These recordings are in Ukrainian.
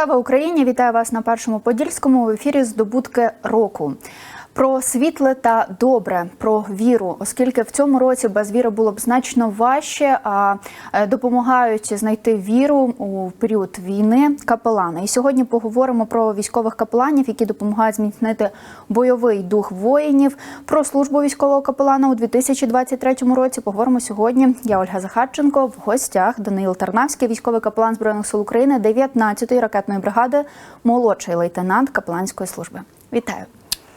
Слава Україні! Вітаю вас на першому подільському в ефірі Здобутки року. Про світле та добре, про віру, оскільки в цьому році без віри було б значно важче, а е, допомагають знайти віру у період війни капелани. І сьогодні поговоримо про військових капеланів, які допомагають зміцнити бойовий дух воїнів. Про службу військового капелана у 2023 році. Поговоримо сьогодні. Я Ольга Захарченко. В гостях Даниїл Тарнавський, військовий капелан збройних сил України, 19-ї ракетної бригади, молодший лейтенант капеланської служби. Вітаю.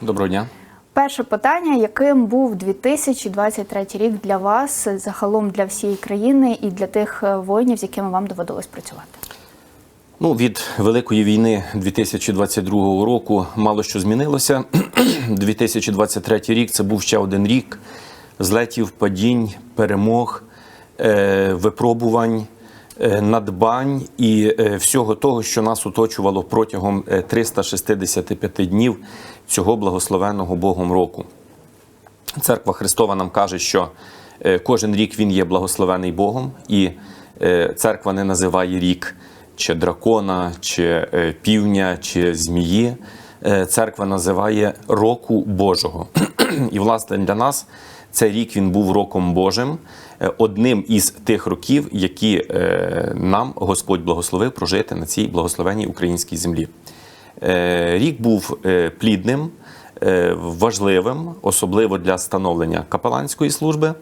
Доброго дня. Перше питання: яким був 2023 рік для вас, загалом для всієї країни і для тих е, воїнів, з якими вам доводилось працювати? Ну, від Великої війни 2022 року мало що змінилося. 2023 рік це був ще один рік злетів, падінь, перемог, е, випробувань, е, надбань і всього того, що нас оточувало протягом е, 365 днів цього благословеного Богом року. Церква Христова нам каже, що е, кожен рік він є благословений Богом, і е, церква не називає рік чи дракона, чи е, півня, чи змії. Церква називає року Божого. І, власне, для нас цей рік він був роком Божим, одним із тих років, які нам Господь благословив прожити на цій благословенній українській землі. Е, Рік був е, плідним, е, важливим, особливо для становлення капеланської служби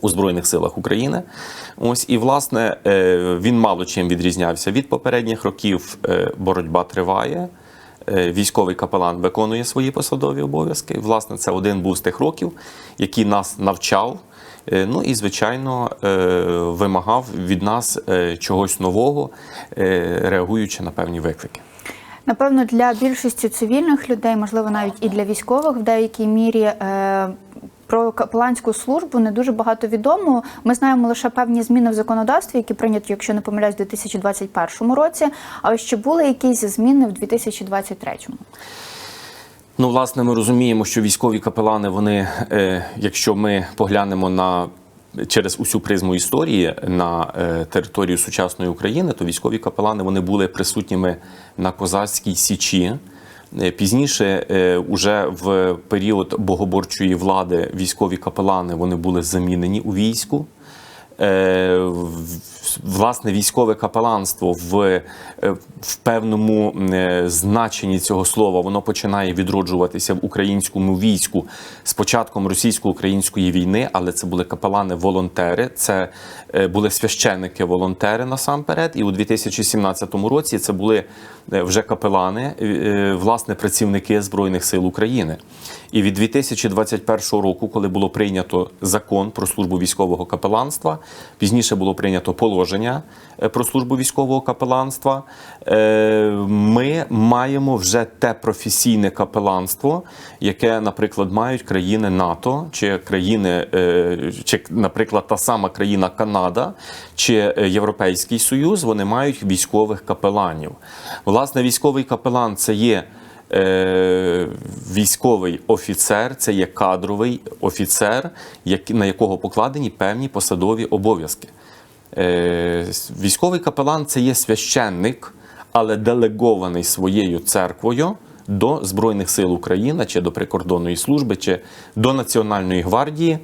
у Збройних силах України. Ось і власне він мало чим відрізнявся від попередніх років. Боротьба триває. Військовий капелан виконує свої посадові обов'язки. Власне, це один був з тих років, який нас навчав. Ну і звичайно вимагав від нас чогось нового, реагуючи на певні виклики. Напевно, для більшості цивільних людей, можливо, навіть і для військових в деякій мірі. е, Про капеланську службу не дуже багато відомо. Ми знаємо лише певні зміни в законодавстві, які прийняті, якщо не помиляюсь, у 2021 році. А ось чи були якісь зміни в 2023? Ну, власне, ми розуміємо, що військові капелани, вони, е, якщо ми поглянемо на через усю призму історії на е, територію сучасної України, то військові капелани вони були присутніми на козацькій січі. Е, Пізніше, е, уже в період богоборчої влади, військові капелани вони були замінені у війську. Власне, військове капеланство в, е, в певному е, значенні цього слова воно починає відроджуватися в українському війську з початком російсько-української війни, але це були капелани-волонтери, це е, були священники-волонтери насамперед. І у 2017 році це були вже капелани, власне, працівники Збройних сил України. І від 2021 року, коли було прийнято закон про службу військового капеланства, пізніше було прийнято положення е, про службу військового капеланства. е, Ми маємо вже те професійне капеланство, яке, наприклад, мають країни НАТО, чи країни, е, чи, наприклад, та сама країна Канада чи Європейський Союз, вони мають військових капеланів. Власне, військовий капелан це є. Військовий офіцер це є кадровий офіцер, на якого покладені певні посадові обов'язки. Е, Військовий капелан це є священник, але делегований своєю церквою до Збройних сил України чи до прикордонної служби, чи до Національної гвардії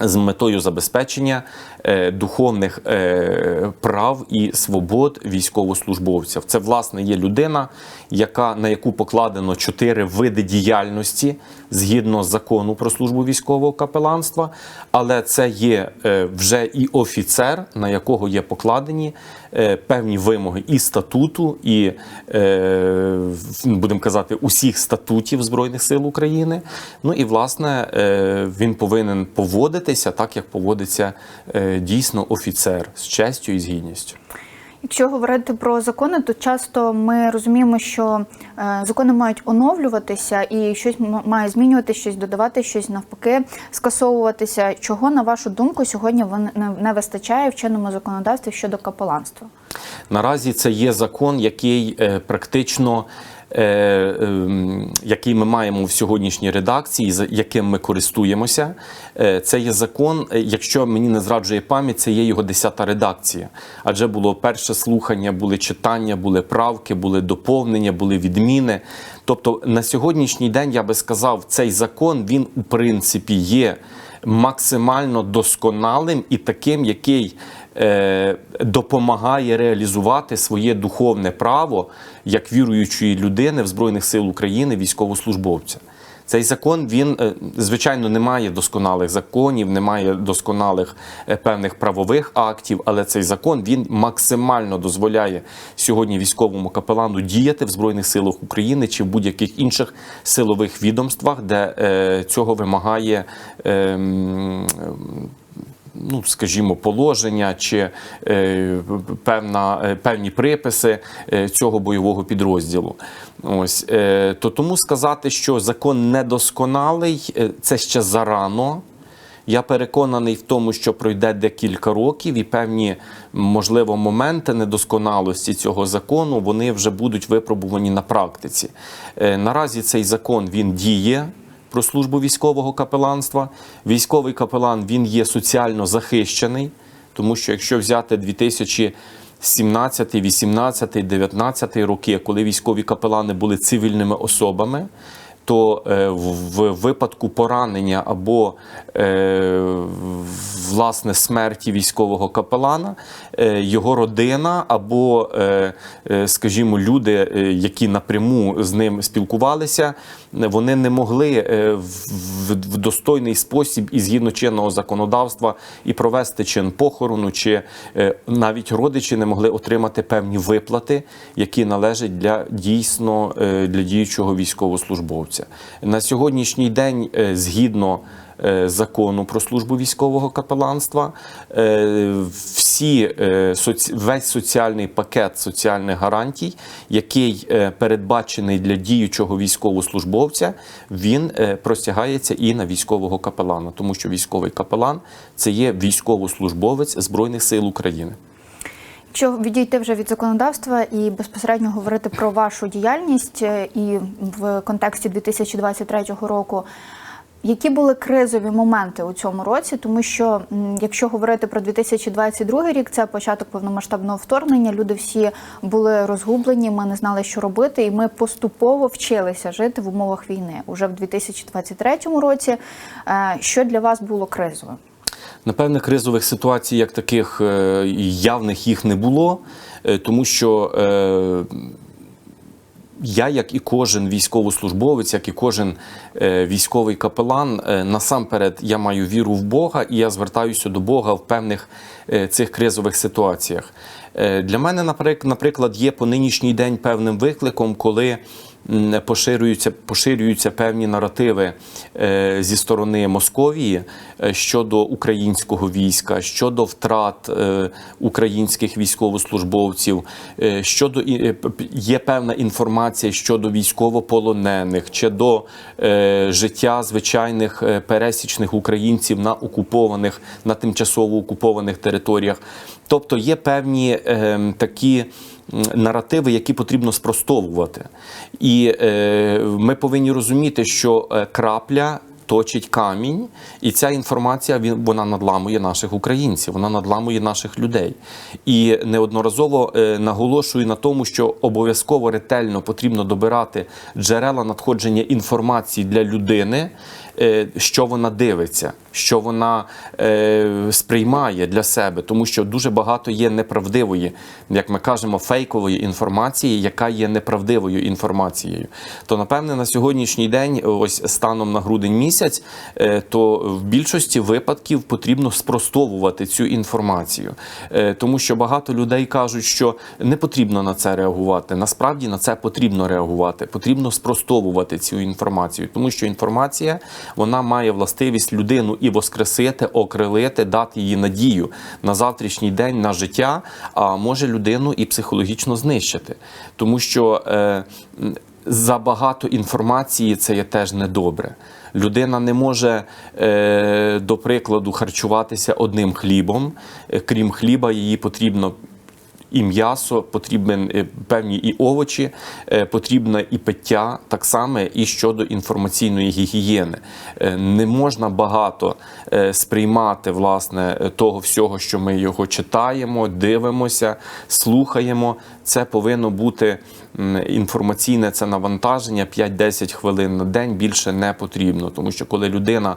з метою забезпечення духовних е, прав і свобод військовослужбовців. Це власне є людина, яка на яку покладено чотири види діяльності згідно закону про службу військового капеланства, але це є е, вже і офіцер, на якого є покладені е, певні вимоги і статуту, і е, будемо казати, усіх статутів Збройних сил України. Ну і власне е, він повинен поводитися так, як поводиться е, дійсно офіцер з честю і з гідністю. Якщо говорити про закони, то часто ми розуміємо, що е, закони мають оновлюватися і щось має змінювати, щось додавати, щось навпаки скасовуватися. Чого на вашу думку сьогодні не, вистачає в чинному законодавстві щодо капеланства? Наразі це є закон, який е, практично який ми маємо в сьогоднішній редакції, яким ми користуємося, е, це є закон. е, Якщо мені не зраджує пам'ять, це є його 10-та редакція. Адже було перше слухання, були читання, були правки, були доповнення, були відміни. Тобто на сьогоднішній день я би сказав, цей закон він у принципі є максимально досконалим і таким, який е, допомагає реалізувати своє духовне право як віруючої людини в Збройних сил України, військовослужбовця. Цей закон він е, звичайно не має досконалих законів, не має досконалих е, певних правових актів, але цей закон він максимально дозволяє сьогодні військовому капелану діяти в збройних силах України чи в будь-яких інших силових відомствах, де е, цього вимагає. е, ну, скажімо, положення чи е, певна, е, певні приписи е, цього бойового підрозділу. Ось то тому сказати, що закон недосконалий, це ще зарано. Я переконаний в тому, що пройде декілька років, і певні, можливо, моменти недосконалості цього закону вони вже будуть випробувані на практиці. Наразі цей закон він діє про службу військового капеланства. Військовий капелан він є соціально захищений, тому що якщо взяти 2017, 18, 19 роки, коли військові капелани були цивільними особами, то е, в випадку поранення або е, власне смерті військового капелана е, його родина або, скажімо, люди, які напряму з ним спілкувалися, вони не могли е, в, достойний спосіб і згідно чинного законодавства і провести чин похорону, чи е, навіть родичі не могли отримати певні виплати, які належать для дійсно е, для діючого військовослужбовця. На сьогоднішній день, згідно закону про службу військового капеланства, е, всі е, весь соціальний пакет соціальних гарантій, який е, передбачений для діючого військовослужбовця, він е, простягається і на військового капелана, тому що військовий капелан це є військовослужбовець Збройних сил України. Якщо відійти вже від законодавства і безпосередньо говорити про вашу діяльність е, і в контексті 2023 року. Які були кризові моменти у цьому році? Тому що якщо говорити про 2022 рік, це початок повномасштабного вторгнення. Люди всі були розгублені, ми не знали, що робити, і ми поступово вчилися жити в умовах війни. Уже в 2023 році. Е, Що для вас було кризовим? Напевне, кризових ситуацій, як таких е, явних їх не було, е, тому що я, як і кожен військовослужбовець, як і кожен е, військовий капелан, е, насамперед я маю віру в Бога, і я звертаюся до Бога в певних е, цих кризових ситуаціях. Для мене, наприк- наприклад, є по нинішній день певним викликом, коли поширюються, поширюються певні наративи е, зі сторони Московії е, щодо українського війська, щодо втрат е, українських військовослужбовців, щодо є певна інформація щодо військовополонених чи до життя звичайних пересічних українців на окупованих, на тимчасово окупованих територіях. Тобто є певні е, такі наративи, які потрібно спростовувати. І е, ми повинні розуміти, що е, крапля. Точить камінь, і ця інформація вона надламує наших українців, вона надламує наших людей. І неодноразово е, наголошую на тому, що обов'язково ретельно потрібно добирати джерела надходження інформації для людини, що вона дивиться, що вона е, сприймає для себе, тому що дуже багато є неправдивої, як ми кажемо, фейкової інформації, яка є неправдивою інформацією. То напевне на сьогоднішній день, ось станом на грудень місяць, е, то в більшості випадків потрібно спростовувати цю інформацію, Е, тому що багато людей кажуть, що не потрібно на це реагувати. Насправді на це потрібно реагувати, потрібно спростовувати цю інформацію, тому що інформація вона має властивість людину і воскресити, окрилити, дати їй надію на завтрашній день на життя, а може людину і психологічно знищити, тому що е, забагато інформації це є теж недобре. Людина не може, е, до прикладу, харчуватися одним хлібом. Е, Крім хліба, її потрібно і м'ясо, потрібен е, певні і овочі, е, потрібне і пиття, так само і щодо інформаційної гігієни. Е, Не можна багато сприймати власне того всього, що ми його читаємо, дивимося, слухаємо. Це повинно бути інформаційне це навантаження 5-10 хвилин на день більше не потрібно, тому що коли людина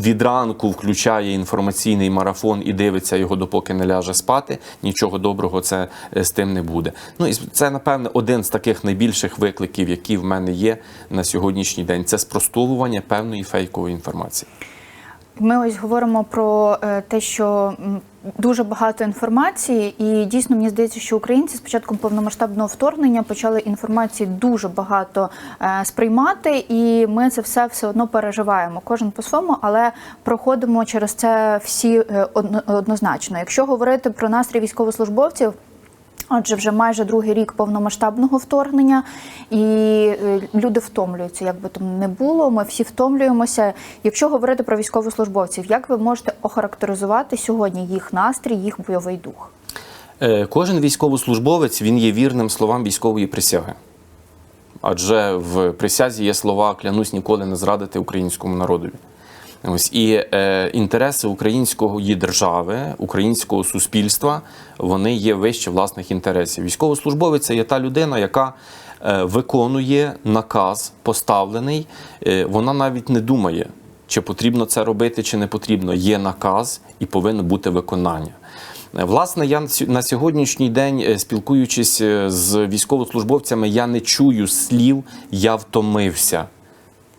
від ранку включає інформаційний марафон і дивиться його, допоки не ляже спати. Нічого доброго це е, з тим не буде. Ну і це напевне один з таких найбільших викликів, які в мене є на сьогоднішній день. Це спростовування певної фейкової інформації. Ми ось говоримо про е, те, що дуже багато інформації, і дійсно мені здається, що українці з початком повномасштабного вторгнення почали інформації дуже багато е, сприймати, і ми це все все одно переживаємо. Кожен по своєму, але проходимо через це всі е, однозначно. Якщо говорити про настрій військовослужбовців. Отже, вже майже другий рік повномасштабного вторгнення, і е, люди втомлюються, як би там не було. Ми всі втомлюємося. Якщо говорити про військовослужбовців, як ви можете охарактеризувати сьогодні їх настрій, їх бойовий дух? Е, Кожен військовослужбовець він є вірним словам військової присяги. Адже в присязі є слова клянусь ніколи не зрадити українському народові. Ось і е, інтереси української держави, українського суспільства, вони є вище власних інтересів. Військовослужбовець це є та людина, яка е, виконує наказ поставлений. Е, вона навіть не думає, чи потрібно це робити, чи не потрібно. Є наказ і повинно бути виконання. Е, Власне, я на сьогоднішній день, е, спілкуючись е, з військовослужбовцями, я не чую слів Я втомився.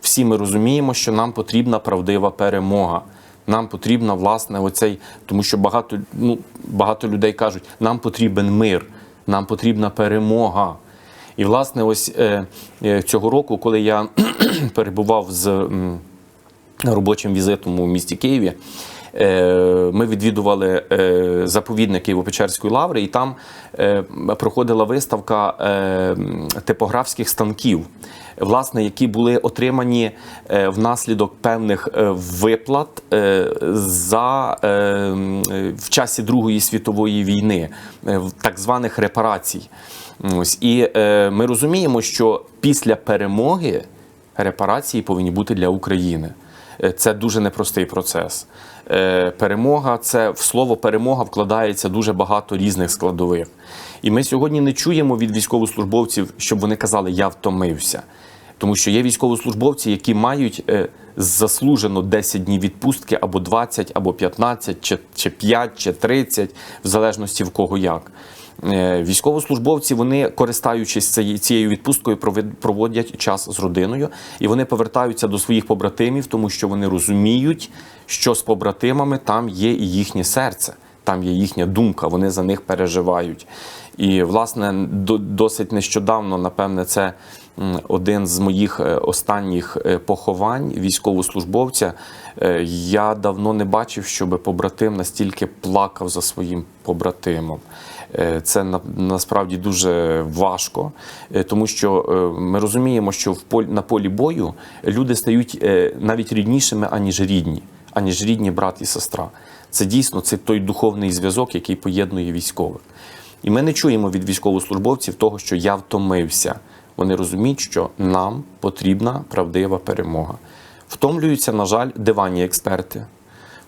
Всі ми розуміємо, що нам потрібна правдива перемога. Нам потрібна власне оцей, тому що багато, ну, багато людей кажуть, нам потрібен мир, нам потрібна перемога. І, власне, ось е, е, цього року, коли я перебував з робочим візитом у місті Києві. Е, Ми відвідували е, заповідник Києво-Печерської лаври, і там е, проходила виставка типографських станків, власне, які були отримані внаслідок певних виплат за в часі Другої світової війни, так званих репарацій. Ось і ми розуміємо, що після перемоги репарації повинні бути для України. Е, Це дуже непростий процес. Е, Перемога це в слово перемога вкладається дуже багато різних складових. І ми сьогодні не чуємо від військовослужбовців, щоб вони казали Я втомився. Тому що є військовослужбовці, які мають е, заслужено 10 днів відпустки або 20, або 15, чи, чи 5, чи 30, в залежності в кого як. Е, Військовослужбовці вони, користуючись цією- відпусткою, проводять час з родиною і вони повертаються до своїх побратимів, тому що вони розуміють, що з побратимами там є і їхнє серце, там є їхня думка, вони за них переживають. І, власне, до- досить нещодавно, напевне, це один з моїх е, останніх е, поховань військовослужбовця. Я давно не бачив, щоб побратим настільки плакав за своїм побратимом. Е, Це насправді дуже важко, е, тому що е, ми розуміємо, що в полі на полі бою люди стають навіть ріднішими, аніж рідні, аніж рідні брат і сестра. Це дійсно це той духовний зв'язок, який поєднує військових. І ми не чуємо від військовослужбовців того, що я втомився. Вони розуміють, що нам потрібна правдива перемога. Втомлюються, на жаль, диванні експерти.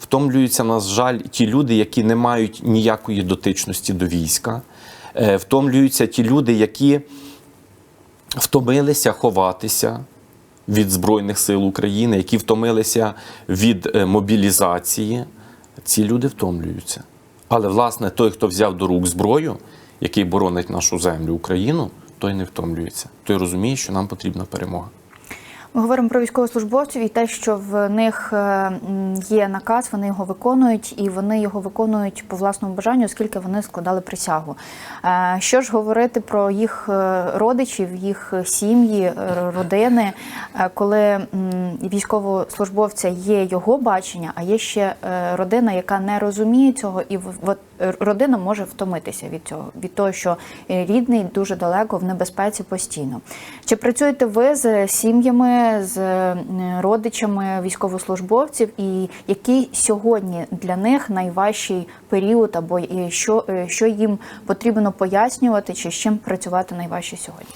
Втомлюються, на жаль, ті люди, які не мають ніякої дотичності до війська. Е, Втомлюються ті люди, які втомилися ховатися від Збройних сил України, які втомилися від е, мобілізації. Ці люди втомлюються. Але, власне, той, хто взяв до рук зброю, який боронить нашу землю, Україну, той не втомлюється. Той розуміє, що нам потрібна перемога. Ми говоримо про військовослужбовців і те, що в них е, є наказ, вони його виконують, і вони його виконують по власному бажанню, оскільки вони складали присягу. Е, Що ж говорити про їх е, родичів, їх сім'ї, родини, коли військовослужбовця є його бачення, а є ще родина, яка не розуміє цього, і родина може втомитися від цього, від того, що рідний дуже далеко в небезпеці постійно. Чи працюєте ви з сім'ями з е, родичами військовослужбовців, і який сьогодні для них найважчий період, або що, е, що їм потрібно пояснювати, чи з чим працювати найважче сьогодні?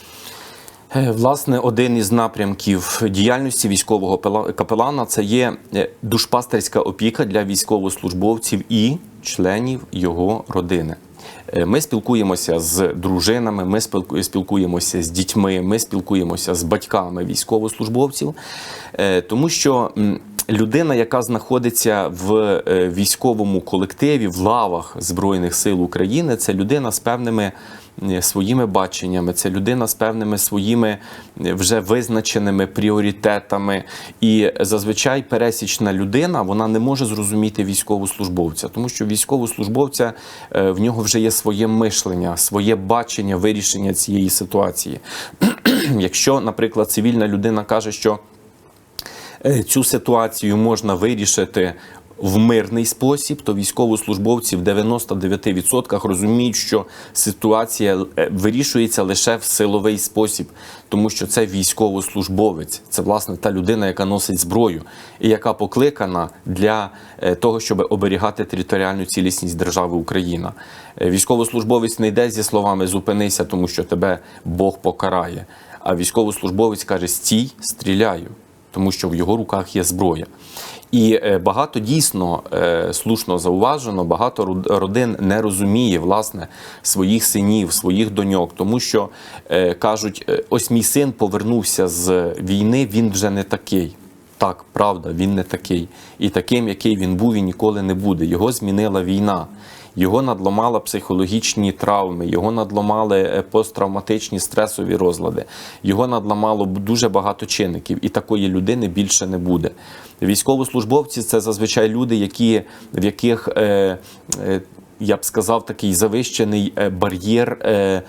Е, Власне, один із напрямків діяльності військового пела- капелана це є душпастерська опіка для військовослужбовців і членів його родини. Е, Ми спілкуємося з дружинами, ми спілкуємося з дітьми, ми спілкуємося з батьками військовослужбовців, е, тому що людина, яка знаходиться в е, військовому колективі, в лавах Збройних сил України, це людина з певними е, своїми баченнями, це людина з певними своїми е, вже визначеними пріоритетами. І зазвичай пересічна людина вона не може зрозуміти військовослужбовця, тому що військовослужбовця в нього вже є своє мишлення, своє бачення вирішення цієї ситуації. Якщо, наприклад, цивільна людина каже, що цю ситуацію можна вирішити в мирний спосіб, то військовослужбовці в 99% розуміють, що ситуація е, вирішується лише в силовий спосіб, тому що це військовослужбовець, це власне та людина, яка носить зброю і яка покликана для е, того, щоб оберігати територіальну цілісність держави Україна. Е, Військовослужбовець не йде зі словами зупинися, тому що тебе Бог покарає. А військовослужбовець каже: стій, стріляю тому що в його руках є зброя. І е, багато дійсно е, слушно зауважено, багато родин не розуміє власне своїх синів, своїх доньок, тому що е, кажуть: ось мій син повернувся з війни, він вже не такий. Так, правда, він не такий. І таким, який він був, він ніколи не буде. Його змінила війна. Його надломала психологічні травми, його надломали е, посттравматичні стресові розлади, його надламало дуже багато чинників, і такої людини більше не буде. Військовослужбовці це зазвичай люди, які, в яких е, е, я б сказав, такий завищений е, бар'єр е,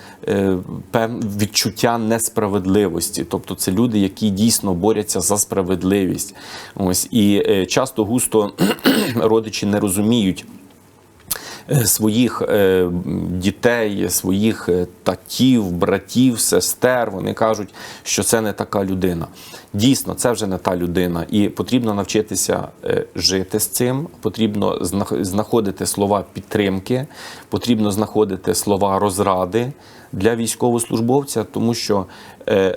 відчуття несправедливості. Тобто це люди, які дійсно борються за справедливість. Ось і часто густо родичі не розуміють. Е, Своїх е, дітей, своїх е, татів, братів, сестер, вони кажуть, що це не така людина. Дійсно, це вже не та людина, і потрібно навчитися жити з цим. Потрібно знаходити слова підтримки, потрібно знаходити слова розради для військовослужбовця, тому що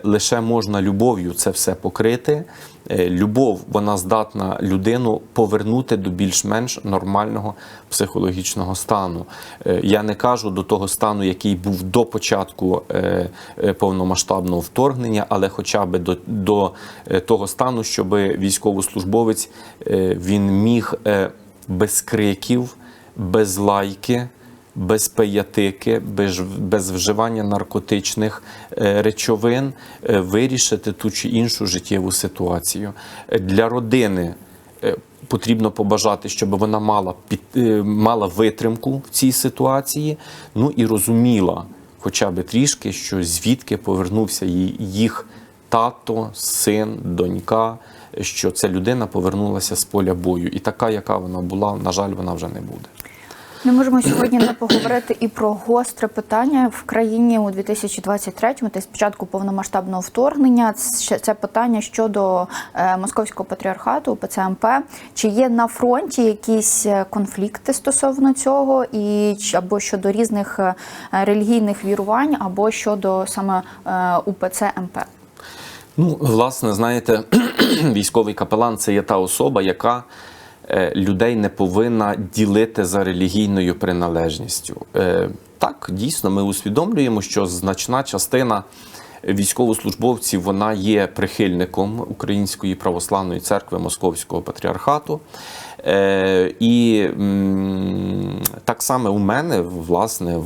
лише можна любов'ю це все покрити. Е, Любов вона здатна людину повернути до більш-менш нормального психологічного стану. Е, Я не кажу до того стану, який був до початку е, повномасштабного вторгнення, але хоча б до, до того стану, щоб військовослужбовець він міг без криків, без лайки без пиятики, без, без вживання наркотичних е, речовин е, вирішити ту чи іншу життєву ситуацію. Для родини е, потрібно побажати, щоб вона мала, під, мала витримку в цій ситуації, ну і розуміла хоча б трішки, що звідки повернувся їх тато, син, донька, що ця людина повернулася з поля бою. І така, яка вона була, на жаль, вона вже не буде. Не можемо сьогодні не поговорити і про гостре питання в країні у 2023-му, та й спочатку повномасштабного вторгнення. Це питання щодо е, московського патріархату ПЦМП. Чи є на фронті якісь е, конфлікти стосовно цього, і або щодо різних е, релігійних вірувань, або щодо саме УПЦ МП? Ну, власне, знаєте, військовий капелан це є та особа, яка людей не повинна ділити за релігійною приналежністю. Е, Так, дійсно, ми усвідомлюємо, що значна частина військовослужбовців вона є прихильником Української православної церкви Московського патріархату. Е, І м, так само у мене, власне,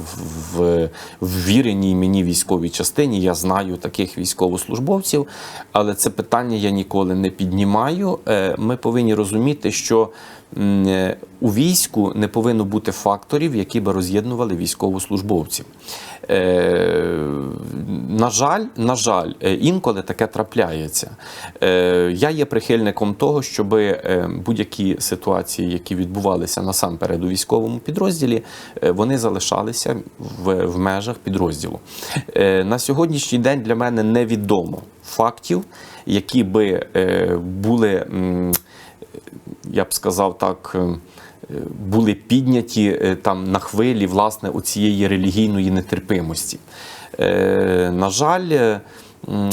в, віреній мені військовій частині я знаю таких військовослужбовців, але це питання я ніколи не піднімаю. Е, Ми повинні розуміти, що у війську не повинно бути факторів, які би роз'єднували військовослужбовців. Е, на жаль, на жаль, е, інколи таке трапляється. Е, я є прихильником того, щоб будь-які ситуації, які відбувалися насамперед у військовому підрозділі, е, вони залишалися в, в межах підрозділу. Е, на сьогоднішній день для мене невідомо фактів, які би е, були. Я б сказав так, е, були підняті е, там на хвилі власне оцієї релігійної нетерпимості. Е, На жаль,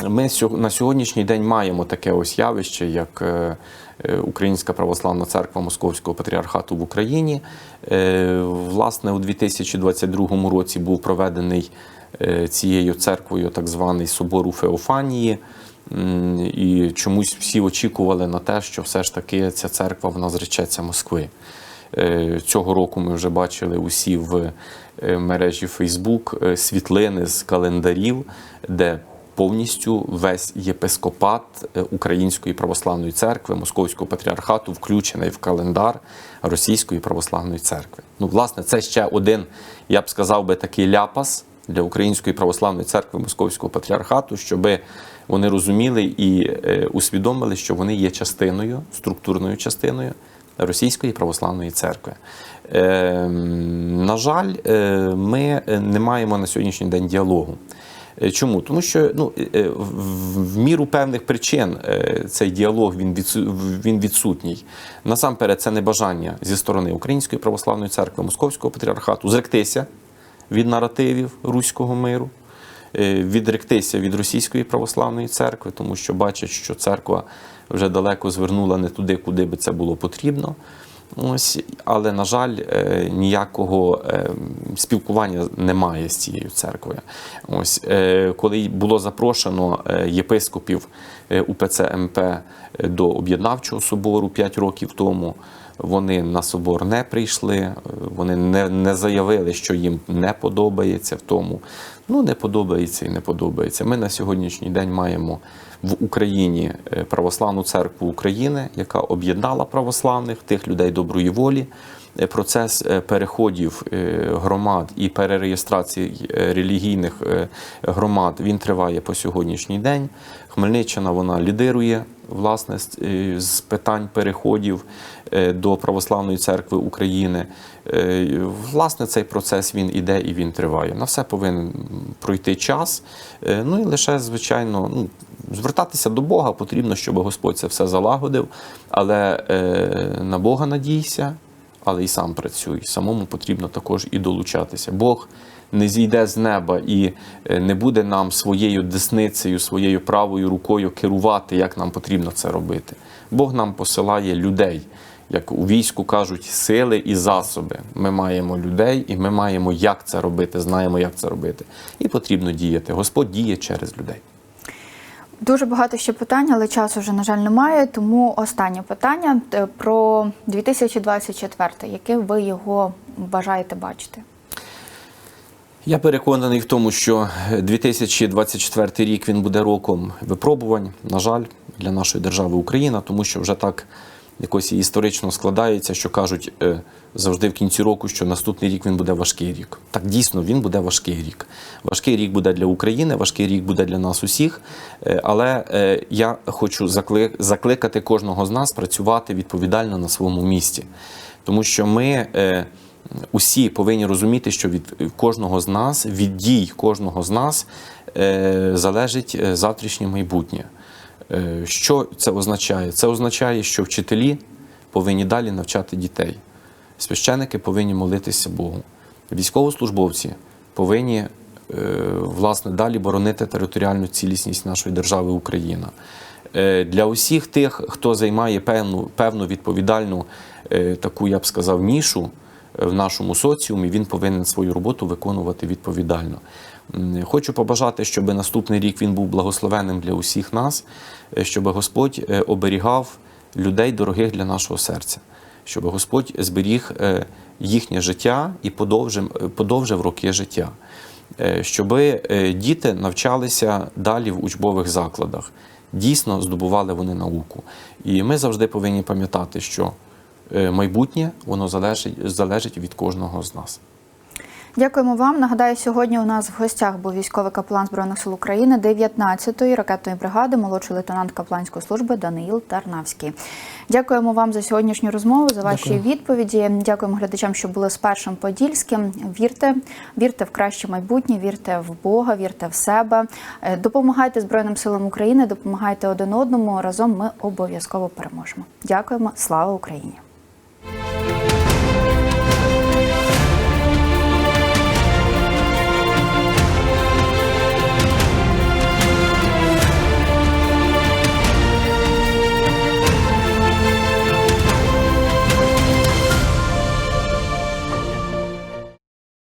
ми на сьогоднішній день маємо таке ось явище, як Українська православна церква Московського патріархату в Україні. Власне, у 2022 році був проведений цією церквою так званий собор у Феофанії. І чомусь всі очікували на те, що все ж таки ця церква вона зречеться Москви. Е, Цього року ми вже бачили усі в е, мережі Фейсбук е, світлини з календарів, де повністю весь єпископат Української православної церкви, Московського патріархату включений в календар Російської православної церкви. Ну, власне, це ще один, я б сказав би, такий ляпас для Української православної церкви Московського патріархату, щоб вони розуміли і е, усвідомили, що вони є частиною, структурною частиною Російської православної церкви. Е, на жаль, е, ми не маємо на сьогоднішній день діалогу. Е, Чому? Тому що ну, в міру певних причин цей діалог він, він відсутній. Насамперед, це небажання зі сторони Української православної церкви, Московського патріархату зректися від наративів руського миру, відректися від Російської православної церкви, тому що бачать, що церква вже далеко звернула не туди, куди би це було потрібно. Ось, але, на жаль, е, ніякого е, спілкування немає з цією церквою. Ось, е, коли було запрошено е, єпископів е, УПЦ МП е, до об'єднавчого собору 5 років тому, вони на собор не прийшли, е, вони не, не заявили, що їм не подобається в тому. Ну, не подобається і не подобається. Ми на сьогоднішній день маємо в Україні е, Православну церкву України, яка об'єднала православних, тих людей доброї волі. Е, Процес е, переходів е, громад і перереєстрації релігійних громад він триває по сьогоднішній день. Хмельниччина вона лідирує власне з- питань переходів до Православної церкви України. Власне, цей процес він іде і він триває. На все повинен пройти час. Ну і лише, звичайно, ну, звертатися до Бога потрібно, щоб Господь це все залагодив. Але на Бога надійся, але і сам працюй. Самому потрібно також і долучатися. Бог не зійде з неба і е, не буде нам своєю десницею, своєю правою рукою керувати, як нам потрібно це робити. Бог нам посилає людей. Як у війську кажуть, сили і засоби. Ми маємо людей, і ми маємо як це робити, знаємо, як це робити. І потрібно діяти. Господь діє через людей. Дуже багато ще питань, але часу вже, на жаль, немає. Тому останнє питання е, про 2024. Яке ви його бажаєте бачити? Я переконаний в тому, що 2024 рік він буде роком випробувань, на жаль, для нашої держави Україна, тому що вже так якось історично складається, що кажуть е, завжди в кінці року, що наступний рік він буде важкий рік. Так дійсно він буде важкий рік. Важкий рік буде для України, важкий рік буде для нас усіх. Е, Але е, я хочу закли- закликати кожного з нас працювати відповідально на своєму місці, тому що ми. Усі повинні розуміти, що від кожного з нас, від дій кожного з нас залежить завтрашнє майбутнє. Е, Що це означає? Це означає, що вчителі повинні далі навчати дітей, священики повинні молитися Богу, військовослужбовці повинні е, власне далі боронити територіальну цілісність нашої держави Україна. Е, Для усіх тих, хто займає певну, певну відповідальну таку, я б сказав, нішу в нашому соціумі, він повинен свою роботу виконувати відповідально. Хочу побажати, щоб наступний рік він був благословенним для усіх нас, е, щоб Господь е, оберігав людей дорогих для нашого серця, щоб Господь зберіг е, їхнє життя і подовжив, подовжив роки життя. Щоб діти навчалися далі в учбових закладах, дійсно здобували вони науку. І ми завжди повинні пам'ятати, що майбутнє воно залежить, залежить від кожного з нас. Дякуємо вам. Нагадаю, сьогодні у нас в гостях був військовий капелан Збройних сил України 19-ї ракетної бригади, молодший лейтенант капеланської служби Даниїл Тарнавський. Дякуємо вам за сьогоднішню розмову, за ваші відповіді. Дякуємо глядачам, що були з першим подільським. Вірте, вірте в краще майбутнє, вірте в Бога, вірте в себе. Е, Допомагайте Збройним силам України, допомагайте один одному. Разом ми обов'язково переможемо. Дякуємо. Слава Україні!